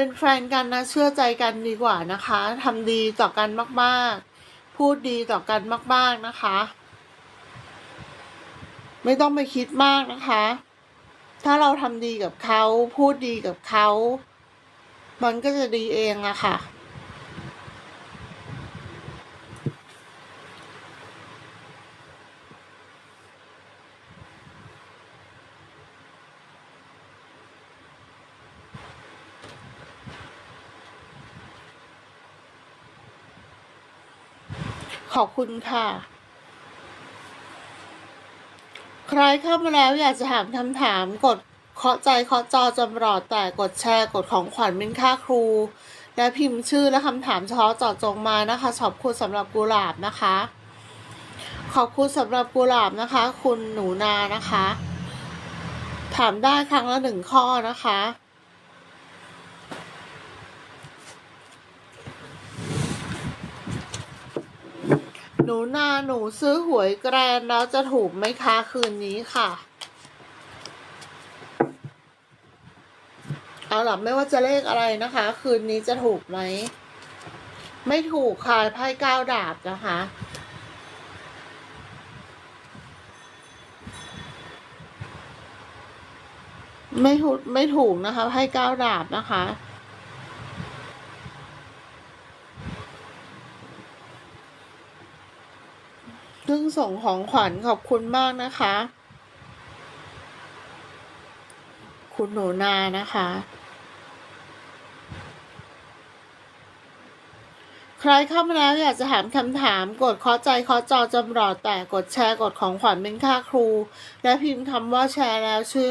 เป็นแฟนกันนะเชื่อใจกันดีกว่านะคะทำดีต่อกันมากๆ พูดดีต่อกันมาก ๆนะคะ ไม่ต้องไปคิดมากนะคะ ถ้าเราทำดีกับเขา พูดดีกับเขา มันก็จะดีเองอะค่ะ ขอบคุณค่ะ ใครเข้ามาแล้วอยากจะถามคำถามกดเคาะใจเคาะจอจำรอดแต่กดแชร์กดของขวัญเป็นค่าครู และพิมพ์ชื่อและคำถามเฉพาะเจาะจงมานะคะขอบคุณสำหรับกุหลาบนะคะ ขอบคุณสำหรับกุหลาบนะคะ คุณหนูนานะคะ ถามได้ครั้งละหนึ่งข้อนะคะ หนูนาหนูซื้อหวยแกรนแล้วจะถูกไหมคะคืนนี้ค่ะ เอาหล่ะไม่ว่าจะเลขอะไรนะคะ คืนนี้จะถูกไหม ไม่ถูกค่ะไพ่เก้าดาบนะคะไม่ถูกไม่ถูกนะคะไพ่เก้าดาบนะคะ พิ่งส่งของขวัญขอบคุณมากนะคะ คุณหนูนานะคะ ใครเข้ามาแล้วอยากจะถามคำถาม กดเคาะใจเคาะจอจำรอดแต่กดแชร์กดของขวัญเป็นค่าครู และพิมพ์คำว่าแชร์แล้วชื่อ